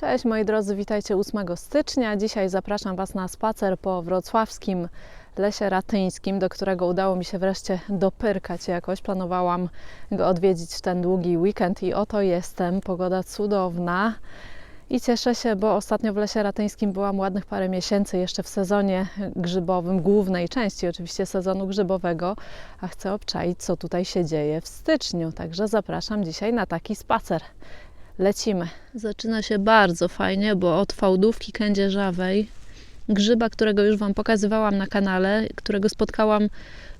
Cześć moi drodzy, witajcie 8 stycznia. Dzisiaj zapraszam Was na spacer po wrocławskim Lesie Ratyńskim, do którego udało mi się wreszcie dopyrkać jakoś. Planowałam go odwiedzić w ten długi weekend i oto jestem. Pogoda cudowna. I cieszę się, bo ostatnio w Lesie Ratyńskim byłam ładnych parę miesięcy, jeszcze w sezonie grzybowym, głównej części oczywiście sezonu grzybowego, a chcę obczaić, co tutaj się dzieje w styczniu. Także zapraszam dzisiaj na taki spacer. Lecimy. Zaczyna się bardzo fajnie, bo od fałdówki kędzierzawej, grzyba, którego już Wam pokazywałam na kanale, którego spotkałam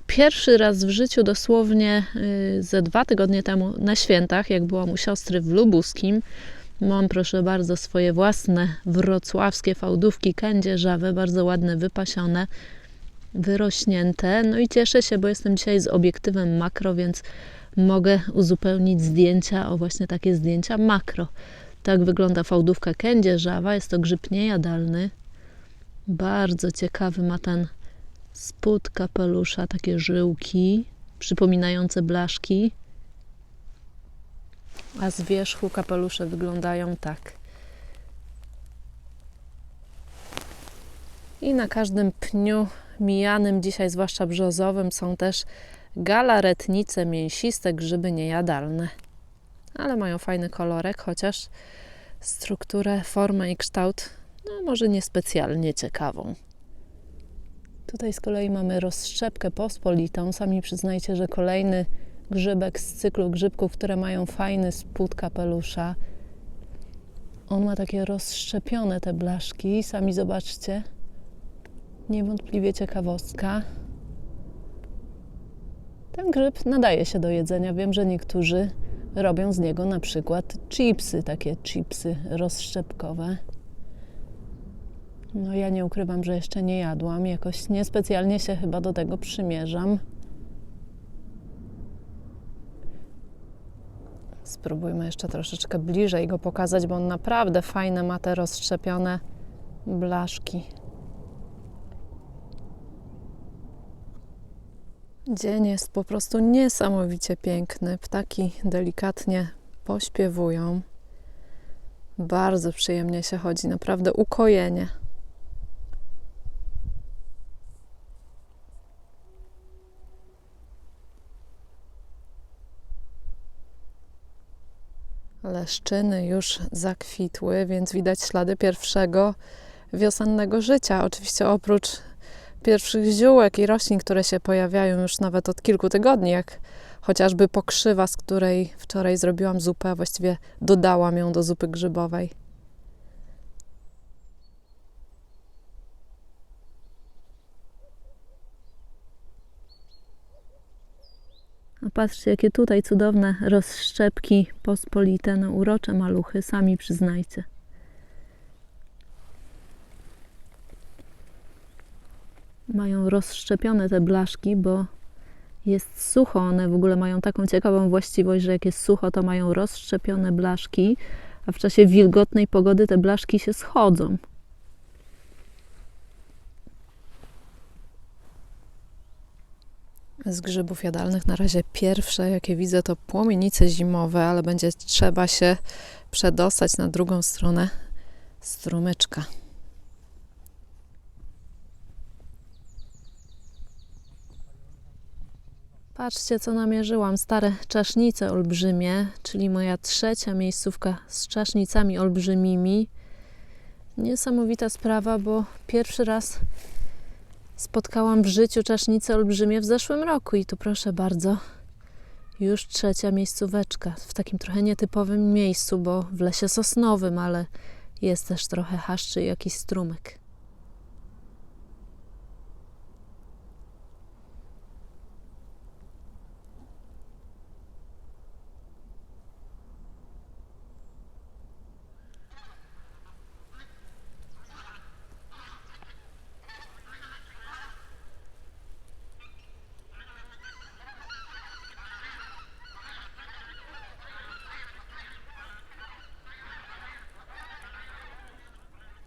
pierwszy raz w życiu dosłownie y, ze dwa tygodnie temu na świętach, jak byłam u siostry w Lubuskim. Mam, proszę bardzo, swoje własne wrocławskie fałdówki kędzierzawe, bardzo ładne, wypasione, wyrośnięte. No i cieszę się, bo jestem dzisiaj z obiektywem makro, więc mogę uzupełnić zdjęcia o właśnie takie zdjęcia makro. Tak wygląda fałdówka kędzierzawa. Jest to grzyb niejadalny. Bardzo ciekawy ma ten spód kapelusza, takie żyłki przypominające blaszki. A z wierzchu kapelusze wyglądają tak. I na każdym pniu mijanym, dzisiaj zwłaszcza brzozowym, są też galaretnice mięsiste, grzyby niejadalne. Ale mają fajny kolorek, chociaż strukturę, formę i kształt, no może niespecjalnie ciekawą. Tutaj z kolei mamy rozszczepkę pospolitą. Sami przyznajcie, że kolejny grzybek z cyklu grzybków, które mają fajny spód kapelusza. On ma takie rozszczepione te blaszki. Sami zobaczcie. Niewątpliwie ciekawostka. Ten grzyb nadaje się do jedzenia. Wiem, że niektórzy robią z niego na przykład chipsy, takie chipsy rozszczepkowe. No ja nie ukrywam, że jeszcze nie jadłam. Jakoś niespecjalnie się chyba do tego przymierzam. Spróbujmy jeszcze troszeczkę bliżej go pokazać, bo on naprawdę fajne ma te rozszczepione blaszki. Dzień jest po prostu niesamowicie piękny. Ptaki delikatnie pośpiewują. Bardzo przyjemnie się chodzi, naprawdę ukojenie. Leszczyny już zakwitły, więc widać ślady pierwszego wiosennego życia. Oczywiście oprócz pierwszych ziółek i roślin, które się pojawiają już nawet od kilku tygodni, jak chociażby pokrzywa, z której wczoraj zrobiłam zupę, a właściwie dodałam ją do zupy grzybowej. A patrzcie, jakie tutaj cudowne rozszczepki pospolite, no urocze maluchy, sami przyznajcie. Mają rozszczepione te blaszki, bo jest sucho. One w ogóle mają taką ciekawą właściwość, że jak jest sucho, to mają rozszczepione blaszki, a w czasie wilgotnej pogody te blaszki się schodzą. Z grzybów jadalnych na razie pierwsze, jakie widzę, to płomienice zimowe, ale będzie trzeba się przedostać na drugą stronę strumyczka. Patrzcie, co namierzyłam. Stare czasznice olbrzymie, czyli moja trzecia miejscówka z czasznicami olbrzymimi. Niesamowita sprawa, bo pierwszy raz spotkałam w życiu czasznice olbrzymie w zeszłym roku i tu proszę bardzo, już trzecia miejscóweczka w takim trochę nietypowym miejscu, bo w lesie sosnowym, ale jest też trochę haszczy i jakiś strumyk.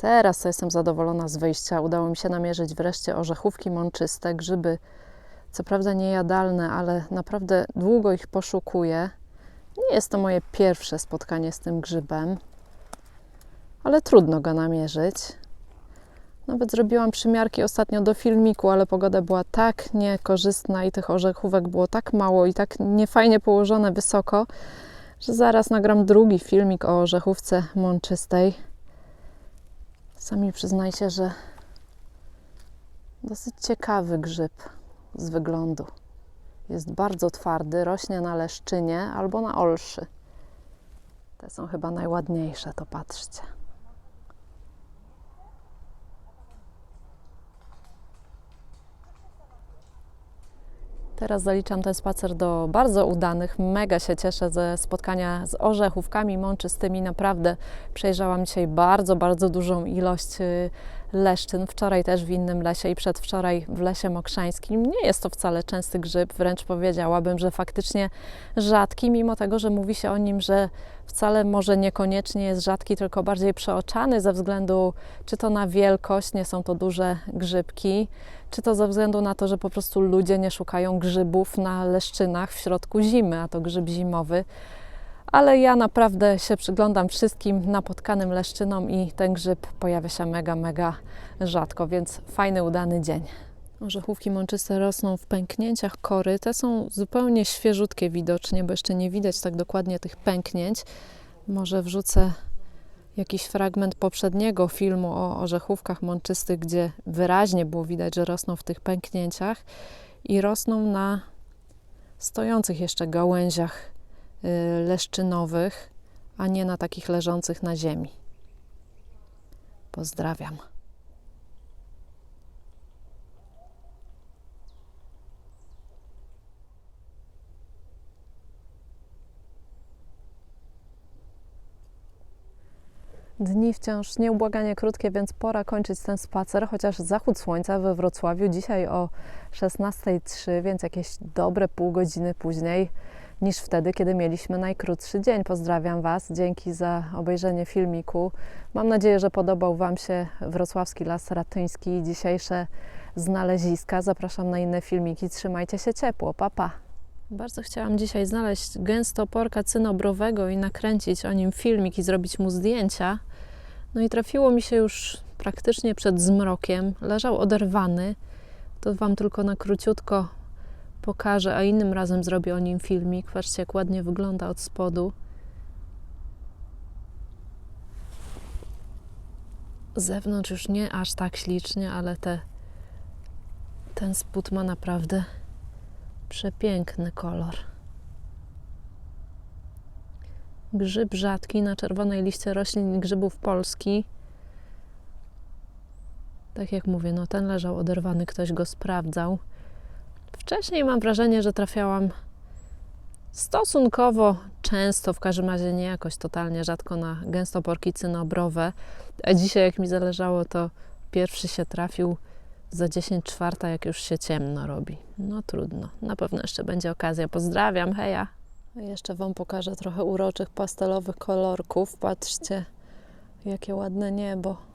Teraz jestem zadowolona z wyjścia. Udało mi się namierzyć wreszcie orzechówki mączyste, grzyby, co prawda niejadalne, ale naprawdę długo ich poszukuję. Nie jest to moje pierwsze spotkanie z tym grzybem. ale trudno go namierzyć. Nawet zrobiłam przymiarki ostatnio do filmiku, ale pogoda była tak niekorzystna i tych orzechówek było tak mało i tak niefajnie położone wysoko, że zaraz nagram drugi filmik o orzechówce mączystej. Sami przyznajcie, że dosyć ciekawy grzyb z wyglądu. Jest bardzo twardy, rośnie na leszczynie albo na olszy. Te są chyba najładniejsze, to patrzcie. Teraz zaliczam ten spacer do bardzo udanych. Mega się cieszę ze spotkania z orzechówkami mączystymi. Naprawdę przejrzałam dzisiaj bardzo, bardzo dużą ilość y, leszczyn. Wczoraj też w innym lesie i przedwczoraj w lesie mokrzańskim. Nie jest to wcale częsty grzyb, wręcz powiedziałabym, że faktycznie rzadki, mimo tego, że mówi się o nim, że wcale może niekoniecznie jest rzadki, tylko bardziej przeoczany ze względu czy to na wielkość, nie są to duże grzybki, czy to ze względu na to, że po prostu ludzie nie szukają grzybów na leszczynach w środku zimy, a to grzyb zimowy. Ale ja naprawdę się przyglądam wszystkim napotkanym leszczynom i ten grzyb pojawia się mega, mega rzadko, więc fajny, udany dzień. Orzechówki mączyste rosną w pęknięciach kory. Te są zupełnie świeżutkie widocznie, bo jeszcze nie widać tak dokładnie tych pęknięć. Może wrzucę jakiś fragment poprzedniego filmu o orzechówkach mączystych, gdzie wyraźnie było widać, że rosną w tych pęknięciach i rosną na stojących jeszcze gałęziach leszczynowych, a nie na takich leżących na ziemi. Pozdrawiam. Dni wciąż nieubłaganie krótkie, więc pora kończyć ten spacer, chociaż zachód słońca we Wrocławiu dzisiaj o 16.03, więc jakieś dobre pół godziny później niż wtedy, kiedy mieliśmy najkrótszy dzień. Pozdrawiam Was, dzięki za obejrzenie filmiku. Mam nadzieję, że podobał Wam się Wrocławski Las Ratyński i dzisiejsze znaleziska. Zapraszam na inne filmiki. Trzymajcie się ciepło. Pa, pa. Bardzo chciałam dzisiaj znaleźć gęstoporka cynobrowego i nakręcić o nim filmik i zrobić mu zdjęcia. No i trafiło mi się już praktycznie przed zmrokiem. Leżał oderwany. To Wam tylko na króciutko pokażę, a innym razem zrobię o nim filmik. Patrzcie, jak ładnie wygląda od spodu. Z zewnątrz już nie aż tak ślicznie, ale te, ten spód ma naprawdę przepiękny kolor. Grzyb rzadki na czerwonej liście roślin grzybów Polski. Tak jak mówię, no ten leżał oderwany, ktoś go sprawdzał. Wcześniej mam wrażenie, że trafiałam stosunkowo często, w każdym razie nie jakoś totalnie rzadko na gęstoporki cynobrowe. A dzisiaj, jak mi zależało, to pierwszy się trafił za 10 czwarta, jak już się ciemno robi. No trudno, na pewno jeszcze będzie okazja. Pozdrawiam, heja! Jeszcze Wam pokażę trochę uroczych pastelowych kolorków. Patrzcie, jakie ładne niebo.